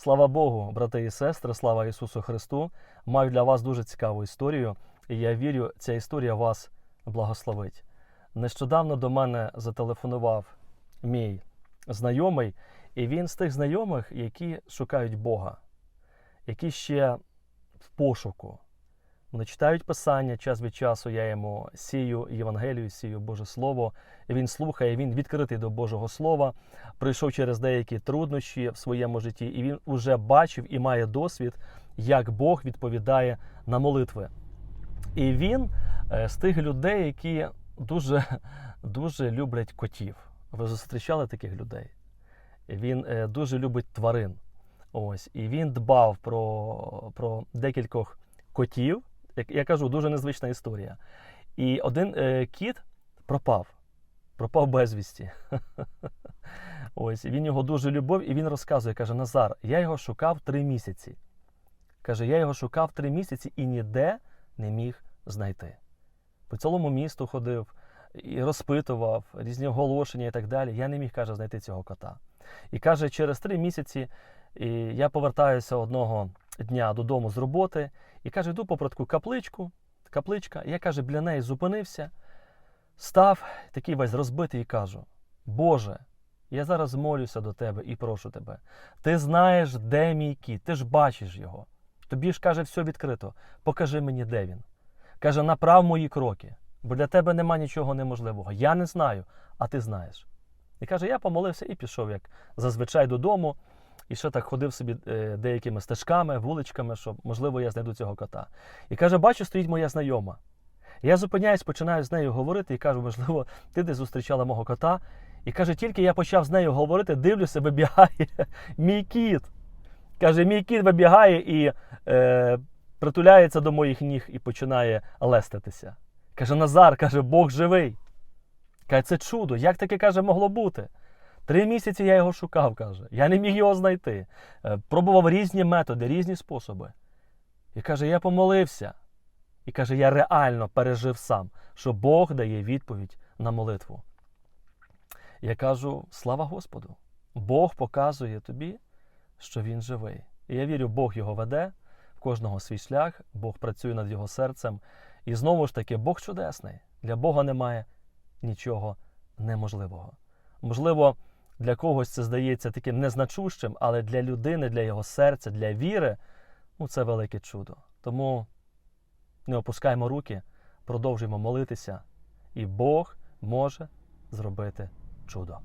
Слава Богу, брати і сестри, слава Ісусу Христу. Маю для вас дуже цікаву історію, і я вірю, ця історія вас благословить. Нещодавно до мене зателефонував мій знайомий, і він з тих знайомих, які шукають Бога, які ще в пошуку. Вони читають Писання час від часу, я йому сію Євангелію, сію Боже Слово. Він слухає, він відкритий до Божого Слова, пройшов через деякі труднощі в своєму житті, і він уже бачив і має досвід, як Бог відповідає на молитви. І він е, з тих людей, які дуже, дуже люблять котів. Ви зустрічали таких людей? Він е, дуже любить тварин. Ось, і він дбав про, про декількох котів. Як я кажу, дуже незвична історія. І один е, кіт пропав, пропав безвісті. Ось він його дуже любив, і він розказує: каже: Назар, я його шукав три місяці. Каже, я його шукав три місяці і ніде не міг знайти. По цілому місту ходив і розпитував різні оголошення і так далі. Я не міг, каже, знайти цього кота. І каже, через три місяці я повертаюся одного дня додому з роботи і каже, йду попри таку капличку, капличка. І я каже, біля неї зупинився, став такий весь розбитий і кажу: Боже, я зараз молюся до тебе і прошу тебе. Ти знаєш, де мій кіт, ти ж бачиш його. Тобі ж каже, все відкрито. Покажи мені, де він. Каже, направ мої кроки, бо для тебе нема нічого неможливого. Я не знаю, а ти знаєш. І каже, я помолився і пішов, як зазвичай додому. І ще так ходив собі е, деякими стежками, вуличками, щоб, можливо, я знайду цього кота. І каже, бачу, стоїть моя знайома. Я зупиняюсь, починаю з нею говорити і кажу, можливо, ти десь зустрічала мого кота. І каже, тільки я почав з нею говорити, дивлюся, вибігає мій кіт. Каже, мій кіт вибігає і е, притуляється до моїх ніг і починає леститися. Каже, Назар, каже, Бог живий. Каже, це чудо, як таке каже, могло бути? Три місяці я його шукав, каже. Я не міг його знайти. Е, Пробував різні методи, різні способи. І каже, я помолився. І каже, я реально пережив сам, що Бог дає відповідь на молитву. Я кажу: слава Господу! Бог показує тобі, що він живий. І я вірю, Бог його веде, в кожного свій шлях, Бог працює над його серцем. І знову ж таки, Бог чудесний. Для Бога немає нічого неможливого. Можливо, для когось це здається таким незначущим, але для людини, для його серця, для віри ну, це велике чудо. Тому не опускаємо руки, продовжуємо молитися, і Бог може зробити чудо.